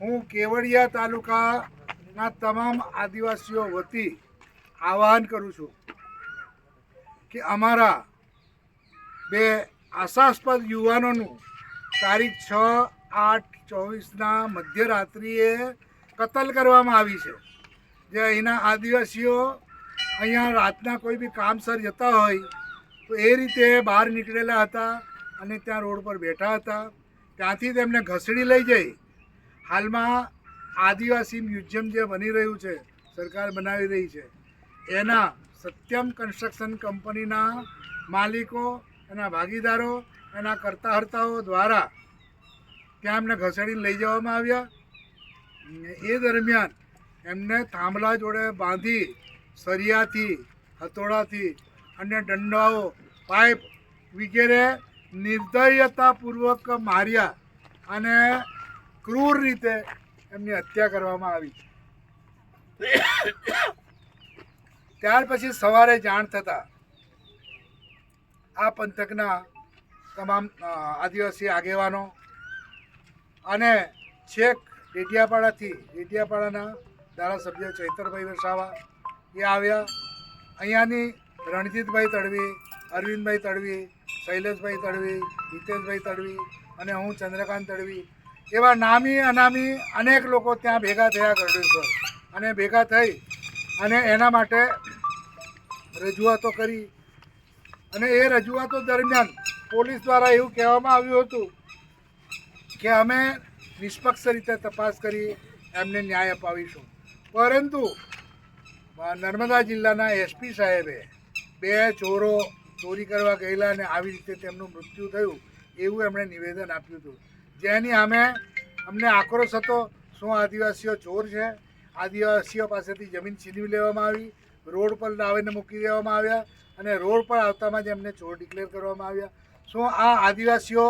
હું કેવડિયા તાલુકાના તમામ આદિવાસીઓ વતી આહવાન કરું છું કે અમારા બે આશાસ્પદ યુવાનોનું તારીખ છ આઠ ચોવીસના મધ્યરાત્રિએ કતલ કરવામાં આવી છે. જે અહીંના આદિવાસીઓ અહીંયા રાતના કોઈ બી કામસર જતા હોય તો એ રીતે બહાર નીકળેલા હતા અને ત્યાં રોડ પર બેઠા હતા. ત્યાંથી તેમને ઘસડી લઈ જઈ હાલમાં આદિવાસી મ્યુઝિયમ જે બની રહ્યું છે, સરકાર બનાવી રહી છે, એના સત્યમ કન્સ્ટ્રક્શન કંપનીના માલિકો, એના ભાગીદારો, એના કરતા હર્તાઓ દ્વારા ત્યાં એમને ઘસેડીને લઈ જવામાં આવ્યા. એ દરમિયાન એમને થાંભલા જોડે બાંધી સરિયાથી, હથોડાથી અને દંડાઓ, પાઇપ વગેરે નિર્દયતાપૂર્વક માર્યા અને ક્રૂર રીતે એમની હત્યા કરવામાં આવી ત્યાર પછી સવારે જાણ થતાં આ પંથકના તમામ આદિવાસી આગેવાનો અને છેક ડેડિયાપાડાથી ડેડિયાપાડાના ધારાસભ્ય ચૈતરભાઈ વસાવા એ આવ્યા. અહીંયાની રણજીતભાઈ તડવી, અરવિંદભાઈ તડવી, શૈલેષભાઈ તડવી, હિતેશભાઈ તડવી અને હું ચંદ્રકાંત તડવી એવા નામી, અનામી અનેક લોકો ત્યાં ભેગા થયા ગરડેશ્વર અને ભેગા થઈ અને એના માટે રજૂઆતો કરી. અને એ રજૂઆતો દરમિયાન પોલીસ દ્વારા એવું કહેવામાં આવ્યું હતું કે અમે નિષ્પક્ષ રીતે તપાસ કરી એમને ન્યાય અપાવીશું. પરંતુ નર્મદા જિલ્લાના એસપી સાહેબે બે ચોરો ચોરી કરવા ગયેલા અને આવી રીતે તેમનું મૃત્યુ થયું એવું એમણે નિવેદન આપ્યું હતું. જેની સામે અમને આક્રોશ હતો, શું આદિવાસીઓ ચોર છે? આદિવાસીઓ પાસેથી જમીન છીનવી લેવામાં આવી, રોડ પર લાવીને મૂકી દેવામાં આવ્યા અને રોડ પર આવતામાં જ એમને ચોર ડિક્લેર કરવામાં આવ્યા. શું આ આદિવાસીઓ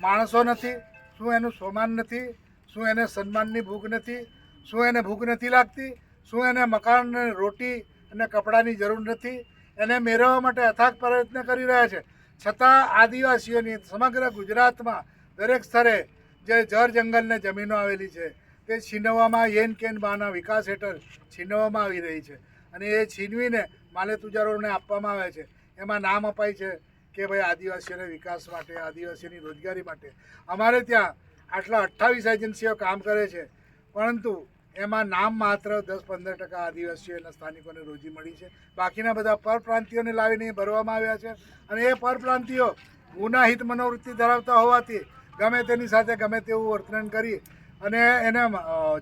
માણસો નથી? શું એનું સ્વમાન નથી? શું એને સન્માનની ભૂખ નથી? શું એને ભૂખ નથી લાગતી? શું એને મકાન રોટી અને કપડાની જરૂર નથી? એને મેળવવા માટે અથાગ પ્રયત્ન કરી રહ્યા છે. છતાં આદિવાસીઓની સમગ્ર ગુજરાતમાં દરેક સ્તરે જે જળ જંગલને જમીનો આવેલી છે, તે છીનવવામાં યેન કેન બાના વિકાસ હેઠળ છીનવવામાં આવી રહી છે. અને એ છીનવીને માલે તુજારોને આપવામાં આવે છે. એમાં નામ અપાય છે કે ભાઈ આદિવાસીઓને વિકાસ માટે, આદિવાસીઓની રોજગારી માટે. અમારે ત્યાં આટલા અઠ્ઠાવીસ એજન્સીઓ કામ કરે છે, પરંતુ એમાં નામ માત્ર દસ પંદર ટકા આદિવાસીઓ એના સ્થાનિકોને રોજી મળી છે. બાકીના બધા પરપ્રાંતિયોને લાવીને ભરવામાં આવ્યા છે. અને એ પરપ્રાંતિયો ગુનાહિત મનોવૃત્તિ ધરાવતા હોવાથી ગમે તેની સાથે ગમે તેવું વર્તન કરી અને એને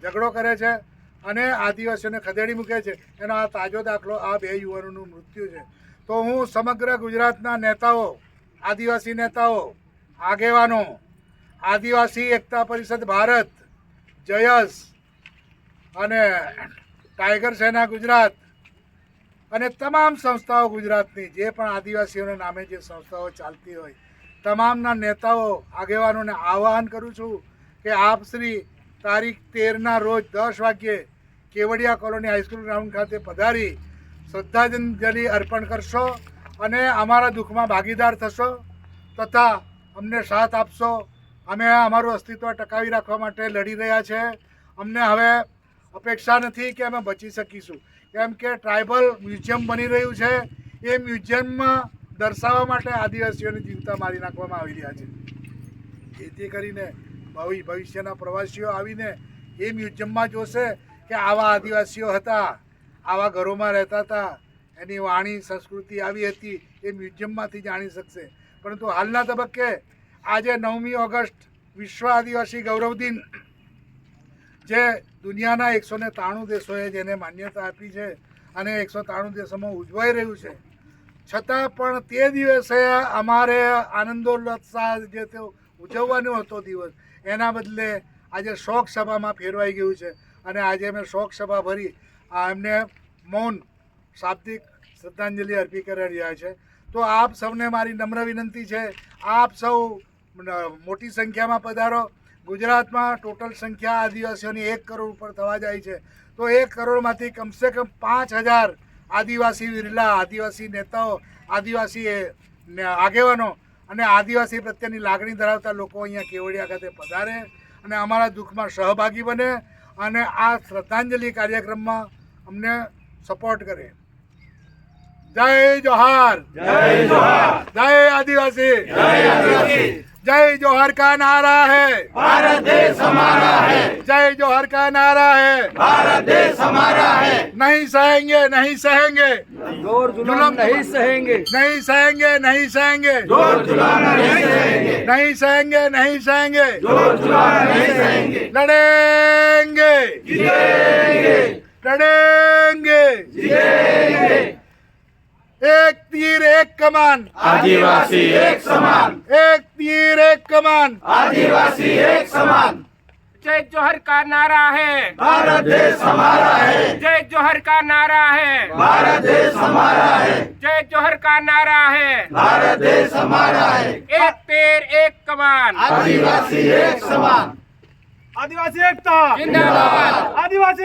ઝઘડો કરે છે અને આદિવાસીઓને ખદેડી મૂકે છે. એનો આ તાજો દાખલો આ બે યુવાનોનું મૃત્યુ છે. તો હું સમગ્ર ગુજરાતના નેતાઓ, આદિવાસી નેતાઓ, આગેવાનો, આદિવાસી એકતા પરિષદ ભારત, જયસ અને ટાઈગર સેના ગુજરાત અને તમામ સંસ્થાઓ ગુજરાતની, જે પણ આદિવાસીઓના નામે જે સંસ્થાઓ ચાલતી હોય તમામના નેતાઓ આગેવાનોને આહવાન કરું છું કે આપ શ્રી તારીખ તેરના રોજ દસ વાગ્યે કેવડિયા કોલોની હાઈસ્કૂલ ગ્રાઉન્ડ ખાતે પધારી શ્રદ્ધાંજલિ અર્પણ કરશો અને અમારા દુઃખમાં ભાગીદાર થશો તથા અમને સાથ આપશો. અમે અમારું અસ્તિત્વ ટકાવી રાખવા માટે લડી રહ્યા છે. અમને હવે અપેક્ષા નથી કે અમે બચી શકીશું. કેમ કે ટ્રાઇબલ મ્યુઝિયમ બની રહ્યું છે. એ મ્યુઝિયમમાં દર્શાવવા માટે આદિવાસીઓને જીવતા મારી નાખવામાં આવી રહ્યા છે. જેથી કરીને ભવિ, ભવિષ્યના પ્રવાસીઓ આવીને એ મ્યુઝિયમમાં જોશે કે આવા આદિવાસીઓ હતા, આવા ઘરોમાં રહેતા હતા, એની વાણી, સંસ્કૃતિ આવી હતી, એ મ્યુઝિયમમાંથી જાણી શકશે. પરંતુ હાલના તબક્કે આજે નવમી ઓગસ્ટ, વિશ્વ આદિવાસી ગૌરવ દિન, જે દુનિયાના એકસો ને ત્રાણું દેશોએ જેને માન્યતા આપી છે અને એકસો ત્રાણું દેશોમાં ઉજવાઈ રહ્યું છે છતાં પણ તે દિવસે અમારે આનંદોલ્લાસ જે તે ઉજવવાનો હતો દિવસ, એના બદલે આજે શોક સભામાં ફેરવાઈ ગયું છે. અને આજે અમે શોક સભા ભરી આ એમને મૌન, શાબ્દિક શ્રદ્ધાંજલિ અર્પી કરી રહ્યા છે. તો આપ સૌને મારી નમ્ર વિનંતી છે, આપ સૌ મોટી સંખ્યામાં પધારો. ગુજરાતમાં ટોટલ સંખ્યા આદિવાસીઓની એક કરોડ ઉપર થવા જાય છે. તો એક કરોડમાંથી કમસે કમ પાંચ હજાર આદિવાસી વિરલા આદિવાસી નેતાઓ આદિવાસી એ, ને આગેવાનો અને આદિવાસી પ્રત્યેની લાગણી ધરાવતા લોકો અહીંયા કેવડિયા ખાતે પધારે અને અમારા દુઃખમાં સહભાગી બને અને આ શ્રદ્ધાંજલિ કાર્યક્રમમાં અમને સપોર્ટ કરે જય જોહાર જય જોહાર જય આદિવાસી જય આદિવાસી जय जोहर का नारा है भारत देश हमारा है जय जोहर का नारा है भारत देश हमारा है नहीं सहेंगे नहीं सहेंगे जोर जुलम नहीं सहेंगे नहीं सहेंगे नहीं सहेंगे जोर जुलाना नहीं सहेंगे नहीं सहेंगे नहीं सहेंगे जोर जुलाना नहीं सहेंगे लड़ेंगे जीतेंगे लड़ेंगे जीतेंगे एक तीर एक कमान आदिवासी एक समान एक तीर एक कमान आदिवासी एक समान जय जोहर का नारा है। भारत देश हमारा है। जय जोहर का नारा है। भारत देश हमारा है। जय जोहर का नारा है। भारत देश हमारा है। एक पेड़ एक कमान। आदिवासी एक समान। आदिवासी एकता। जिंदाबाद। आदिवासी